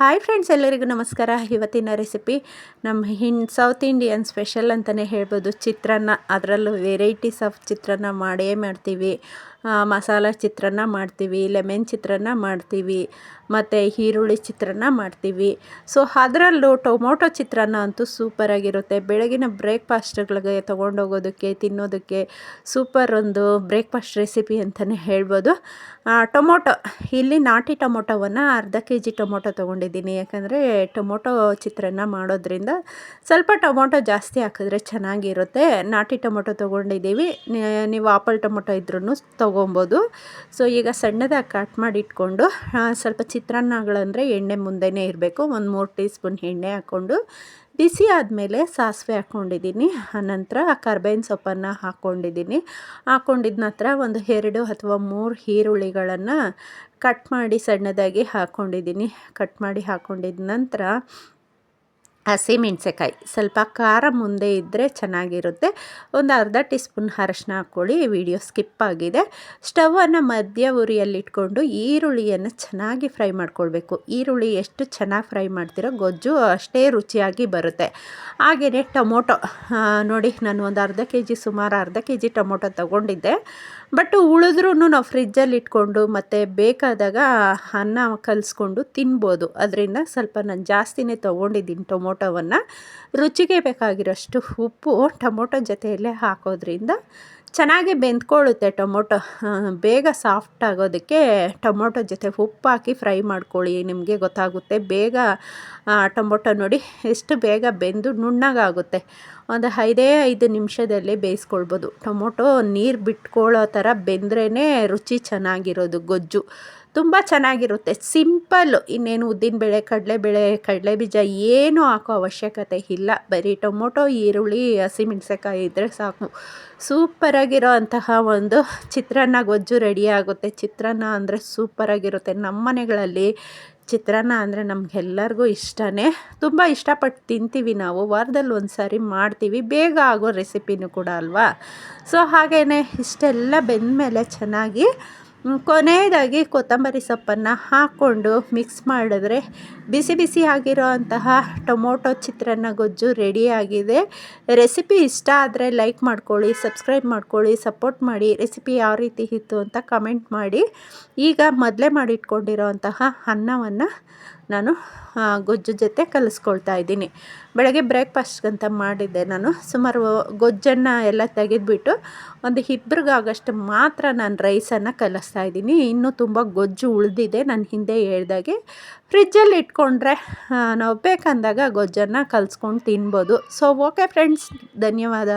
Hi friends ಎಲ್ಲರಿಗೂ ನಮಸ್ಕಾರ. ಇವತ್ತಿನ ರೆಸಿಪಿ ನಮ್ಮ ಹಿನ್ ಸೌತ್ ಇಂಡಿಯನ್ ಸ್ಪೆಷಲ್ ಅಂತಲೇ ಹೇಳ್ಬೋದು. ಚಿತ್ರಾನ್ನ, ಅದರಲ್ಲೂ ವೆರೈಟೀಸ್ ಆಫ್ ಚಿತ್ರಾನ್ನ ಮಾಡೇ ಮಾಡ್ತೀವಿ. ಮಸಾಲ ಚಿತ್ರಾನ್ನ ಮಾಡ್ತೀವಿ, ಲೆಮೆನ್ ಚಿತ್ರಾನ್ನ ಮಾಡ್ತೀವಿ, ಮತ್ತು ಈರುಳ್ಳಿ ಚಿತ್ರಾನ್ನ ಮಾಡ್ತೀವಿ. ಸೊ ಅದರಲ್ಲೂ ಟೊಮೊಟೊ ಚಿತ್ರಾನ್ನ ಅಂತೂ ಸೂಪರಾಗಿರುತ್ತೆ ಬೆಳಗಿನ ಬ್ರೇಕ್ಫಾಸ್ಟ್ಗಳಿಗೆ ತೊಗೊಂಡೋಗೋದಕ್ಕೆ, ತಿನ್ನೋದಕ್ಕೆ ಸೂಪರ್ ಒಂದು ಬ್ರೇಕ್ಫಾಸ್ಟ್ ರೆಸಿಪಿ ಅಂತಲೇ ಹೇಳ್ಬೋದು. ಟೊಮೊಟೊ, ಇಲ್ಲಿ ನಾಟಿ ಟೊಮೊಟೊವನ್ನು ಅರ್ಧ ಕೆ ಜಿ ಟೊಮೊಟೊ ತೊಗೊಂಡಿದ್ದೀನಿ. ಯಾಕಂದರೆ ಟೊಮೊಟೊ ಚಿತ್ರಾನ್ನ ಮಾಡೋದ್ರಿಂದ ಸ್ವಲ್ಪ ಟೊಮೊಟೊ ಜಾಸ್ತಿ ಹಾಕಿದ್ರೆ ಚೆನ್ನಾಗಿರುತ್ತೆ. ನಾಟಿ ಟೊಮೊಟೊ ತೊಗೊಂಡಿದ್ದೀವಿ. ನೀವು ಆಪಲ್ ಟೊಮೊಟೊ ಇದ್ರೂ ತೊಗೊಬೋದು. ಸೊ ಈಗ ಸಣ್ಣದಾಗಿ ಕಟ್ ಮಾಡಿ ಇಟ್ಕೊಂಡು ಸ್ವಲ್ಪ ಚಿತ್ರಾನ್ನಗಳಂದರೆ ಎಣ್ಣೆ ಮುಂದೆನೇ ಇರಬೇಕು. ಒಂದು ಮೂರು ಟೀ ಸ್ಪೂನ್ ಎಣ್ಣೆ ಹಾಕ್ಕೊಂಡು, ಬಿಸಿ ಆದಮೇಲೆ ಸಾಸಿವೆ ಹಾಕ್ಕೊಂಡಿದ್ದೀನಿ ಆನಂತರ ಕರ್ಬೇವಿನ ಸೊಪ್ಪನ್ನು ಹಾಕ್ಕೊಂಡಿದ್ದೀನಿ ಹಾಕ್ಕೊಂಡಿದ್ದ ನಂತರ ಒಂದು ಎರಡು ಅಥವಾ ಮೂರು ಈರುಳ್ಳಿಗಳನ್ನು ಕಟ್ ಮಾಡಿ ಸಣ್ಣದಾಗಿ ಹಾಕ್ಕೊಂಡಿದ್ದೀನಿ ಕಟ್ ಮಾಡಿ ಹಾಕ್ಕೊಂಡಿದ್ದ ನಂತರ ಹಸಿಮೆಣ್ಸಿಕಾಯಿ ಸ್ವಲ್ಪ ಖಾರ ಮುಂದೆ ಇದ್ದರೆ ಚೆನ್ನಾಗಿರುತ್ತೆ. ಒಂದು ಅರ್ಧ ಟೀ ಸ್ಪೂನ್ ಅರಶಿನ ಹಾಕ್ಕೊಳ್ಳಿ. ವಿಡಿಯೋ ಸ್ಕಿಪ್ ಆಗಿದೆ. ಸ್ಟವನ್ನು ಮಧ್ಯ ಉರಿಯಲ್ಲಿಟ್ಕೊಂಡು ಈರುಳ್ಳಿಯನ್ನು ಚೆನ್ನಾಗಿ ಫ್ರೈ ಮಾಡ್ಕೊಳ್ಬೇಕು. ಈರುಳ್ಳಿ ಎಷ್ಟು ಚೆನ್ನಾಗಿ ಫ್ರೈ ಮಾಡ್ತೀರೋ ಗೊಜ್ಜು ಅಷ್ಟೇ ರುಚಿಯಾಗಿ ಬರುತ್ತೆ. ಹಾಗೆಯೇ ಟೊಮೊಟೊ. ನೋಡಿ, ನಾನು ಒಂದು ಅರ್ಧ ಕೆ ಜಿ ಸುಮಾರು ಅರ್ಧ ಕೆ ಜಿ ಟೊಮೊಟೊ ತೊಗೊಂಡಿದ್ದೆ. ಬಟ್ ಉಳಿದ್ರೂ ನಾವು ಫ್ರಿಜ್ಜಲ್ಲಿ ಇಟ್ಕೊಂಡು ಮತ್ತು ಬೇಕಾದಾಗ ಅನ್ನ ಕಲಿಸ್ಕೊಂಡು ತಿನ್ಬೋದು. ಅದರಿಂದ ಸ್ವಲ್ಪ ನಾನು ಜಾಸ್ತಿನೇ ತೊಗೊಂಡಿದ್ದೀನಿ ಟೊಮೊಟೊವನ್ನು. ರುಚಿಗೆ ಬೇಕಾಗಿರೋಷ್ಟು ಉಪ್ಪು, ಟೊಮೊಟೊ ಜೊತೆಯಲ್ಲೇ ಹಾಕೋದ್ರಿಂದ ಚೆನ್ನಾಗಿ ಬೆಂದ್ಕೊಳ್ಳುತ್ತೆ ಟೊಮೊಟೊ. ಬೇಗ ಸಾಫ್ಟ್ ಆಗೋದಕ್ಕೆ ಟೊಮೊಟೊ ಜೊತೆ ಉಪ್ಪು ಹಾಕಿ ಫ್ರೈ ಮಾಡ್ಕೊಳ್ಳಿ, ನಿಮಗೆ ಗೊತ್ತಾಗುತ್ತೆ. ಬೇಗ ಟೊಮೊಟೊ ನೋಡಿ ಎಷ್ಟು ಬೇಗ ಬೆಂದು ನುಣ್ಣಗಾಗುತ್ತೆ. ಒಂದು ಐದೇ ಐದು ನಿಮಿಷದಲ್ಲಿ ಬೇಯಿಸ್ಕೊಳ್ಬೋದು. ಟೊಮೊಟೊ ನೀರು ಬಿಟ್ಕೊಳ್ಳೋ ಥರ ಬೆಂದ್ರೇ ರುಚಿ ಚೆನ್ನಾಗಿರೋದು, ಗೊಜ್ಜು. ತುಂಬ ಚೆನ್ನಾಗಿರುತ್ತೆ. ಸಿಂಪಲ್ಲು ಇನ್ನೇನು ಉದ್ದಿನಬೇಳೆ ಕಡಲೆಬೇಳೆ ಕಡಲೆ ಬೀಜ ಏನೂ ಹಾಕೋ ಅವಶ್ಯಕತೆ ಇಲ್ಲ. ಬರೀ ಟೊಮೊಟೊ, ಈರುಳ್ಳಿ ಹಸಿಮೆಣ್ಸಿಕಾಯಿ ಇದ್ದರೆ ಸಾಕು. ಸೂಪರಾಗಿರೋ ಅಂತಹ ಒಂದು ಚಿತ್ರಾನ್ನ ಗೊಜ್ಜು ರೆಡಿಯಾಗುತ್ತೆ ಚಿತ್ರಾನ್ನ ಅಂದರೆ ಸೂಪರಾಗಿರುತ್ತೆ ನಮ್ಮ ಮನೆಗಳಲ್ಲಿ ಚಿತ್ರಾನ್ನ ಅಂದರೆ ನಮಗೆಲ್ಲರಿಗೂ ಇಷ್ಟನೇ. ತುಂಬ ಇಷ್ಟಪಟ್ಟು ತಿಂತೀವಿ ನಾವು. ವಾರದಲ್ಲಿ ಒಂದು ಸಾರಿ ಮಾಡ್ತೀವಿ. ಬೇಗ ಆಗೋ ರೆಸಿಪಿನೂ ಕೂಡ ಅಲ್ವಾ? ಸೊ ಹಾಗೆಯೇ ಇಷ್ಟೆಲ್ಲ ಬೆಂದಮೇಲೆ ಚೆನ್ನಾಗಿ ಕೊನೆಯದಾಗಿ ಕೊತ್ತಂಬರಿ ಸೊಪ್ಪನ್ನು ಹಾಕ್ಕೊಂಡು ಮಿಕ್ಸ್ ಮಾಡಿದ್ರೆ ಬಿಸಿ ಬಿಸಿ ಆಗಿರೋ ಅಂತಹ ಟೊಮೊಟೊ ಚಿತ್ರಾನ್ನ ಗೊಜ್ಜು ರೆಡಿಯಾಗಿದೆ ರೆಸಿಪಿ ಇಷ್ಟ ಆದರೆ ಲೈಕ್ ಮಾಡ್ಕೊಳ್ಳಿ ಸಬ್ಸ್ಕ್ರೈಬ್ ಮಾಡ್ಕೊಳ್ಳಿ ಸಪೋರ್ಟ್ ಮಾಡಿ ರೆಸಿಪಿ ಯಾವ ರೀತಿ ಇತ್ತು ಅಂತ ಕಮೆಂಟ್ ಮಾಡಿ. ಈಗ ಮೊದಲೇ ಮಾಡಿಟ್ಕೊಂಡಿರೋ ಅಂತಹ ಅನ್ನವನ್ನು ನಾನು ಗೊಜ್ಜು ಜೊತೆ ಕಲಿಸ್ಕೊಳ್ತಾ ಇದ್ದೀನಿ. ಬೆಳಗ್ಗೆ ಬ್ರೇಕ್ಫಾಸ್ಟ್ಗಂತ ಮಾಡಿದ್ದೆ ನಾನು. ಸುಮಾರು ಗೊಜ್ಜನ್ನು ಎಲ್ಲ ತೆಗೆದುಬಿಟ್ಟು ಒಂದು ಇಬ್ರಿಗಾಗಷ್ಟು ಮಾತ್ರ ನಾನು ರೈಸನ್ನು ಕಲಿಸ್ತಾ ಇದ್ದೀನಿ. ಇನ್ನೂ ತುಂಬ ಗೊಜ್ಜು ಉಳಿದಿದೆ. ನಾನು ಹಿಂದೆ ಹೇಳ್ದಾಗೆ ಫ್ರಿಜ್ಜಲ್ಲಿ ಇಟ್ಕೊಂಡ್ರೆ ನಾವು ಬೇಕಂದಾಗ ಗೊಜ್ಜನ್ನು ಕಲಿಸ್ಕೊಂಡು ತಿನ್ಬೋದು. ಸೊ ಓಕೆ ಫ್ರೆಂಡ್ಸ್ ಧನ್ಯವಾದ.